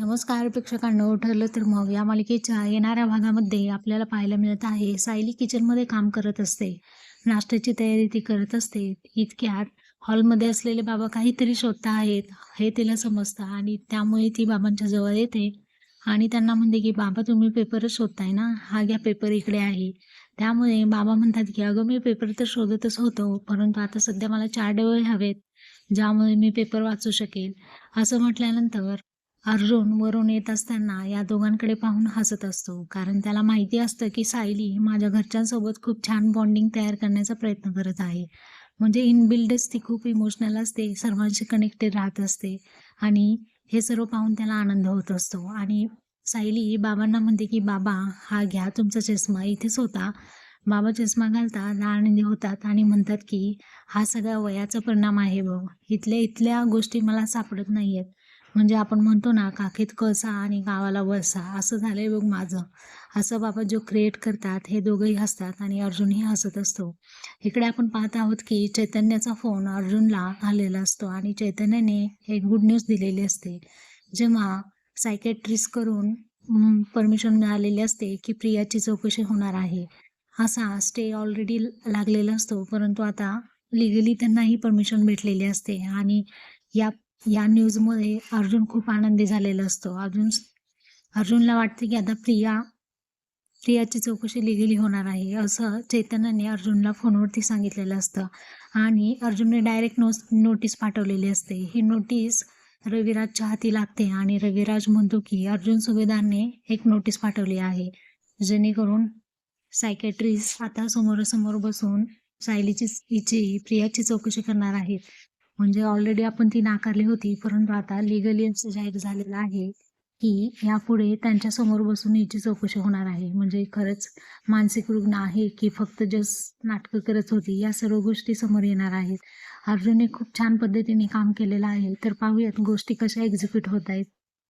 नमस्कार प्रेक्षकांनो ठरलं तर मग या मालिकेच्या येणाऱ्या भागामध्ये आपल्याला पाहायला मिळत आहे सायली किचनमध्ये काम करत असते नाश्त्याची तयारी ती करत असते इतक्यात हॉलमध्ये असलेले बाबा काहीतरी शोधता आहेत हे तिला समजतं आणि त्यामुळे ती बाबांच्या जवळ येते. आणि त्यांना म्हणते की बाबा तुम्ही पेपरच शोधताय ना? हा घ्या पेपर इकडे आहे. त्यामुळे बाबा म्हणतात की अगं मी पेपर तर शोधतच होतो परंतु आता सध्या मला चार डोळे हवेत ज्यामुळे मी पेपर वाचू शकेल. असं म्हटल्यानंतर अर्जुन वरून येत असताना या दोघांकडे पाहून हसत असतो. कारण त्याला माहिती असतं की सायली माझ्या घरच्यांसोबत खूप छान बॉन्डिंग तयार करण्याचा प्रयत्न करत आहे. म्हणजे इनबिल्डच ती खूप इमोशनल असते सर्वांशी कनेक्टेड राहत असते आणि हे सर्व पाहून त्याला आनंद होत असतो. आणि सायली बाबांना म्हणते की बाबा हा घ्या तुमचा चष्मा. इथेच होता. बाबा चष्मा घालतात आनंदी होतात आणि म्हणतात की हा सगळा वयाचा परिणाम आहे बघ इथल्या इथल्या गोष्टी मला सापडत नाही आहेत म्हणजे आपण म्हणतो ना काखेत कळसा आणि गावाला वळसा असं झालंय बघ माझं. असं बाबा जो क्रिएट करतात हे दोघंही हसतात आणि अर्जुनही हसत असतो. इकडे आपण पाहत आहोत की चैतन्याचा फोन अर्जुनला आलेला असतो आणि चैतन्याने एक गुड न्यूज दिलेली असते. जेव्हा सायकॅट्रिस्ट करून परमिशन मिळालेली असते की प्रियाची चौकशी होणार आहे. असा स्टे ऑलरेडी लागलेला असतो परंतु आता लिगली त्यांनाही परमिशन भेटलेली असते आणि या या न्यूजमुळे अर्जुन खूप आनंदी झालेला असतो. अर्जुन अर्जुनला वाटते की आता प्रिया प्रियाची चौकशी लिगली होणार आहे असं चैतन्याने अर्जुनला फोनवरती सांगितलेलं असतं. आणि अर्जुनने डायरेक्ट नो नोटीस पाठवलेली असते. ही नोटीस रविराजच्या हाती लागते आणि रविराज म्हणतो की अर्जुन सुभेदारने एक नोटीस पाठवली आहे. जेणेकरून सायकॅट्रिस्ट आता समोरासमोर बसून सायलीची हिची प्रियाची चौकशी करणार आहेत म्हणजे ऑलरेडी आपण ती नाकारली होती परंतु आता लिगली असं जाहीर झालेलं आहे की यापुढे त्यांच्यासमोर बसून याची चौकशी होणार आहे. म्हणजे खरंच मानसिक रुग्ण आहे की फक्त जस्ट नाटकं करत होती या सर्व गोष्टी समोर येणार आहेत. अर्जुनने खूप छान पद्धतीने काम केलेलं आहे. तर पाहूयात गोष्टी कशा एक्झिक्यूट होत आहेत.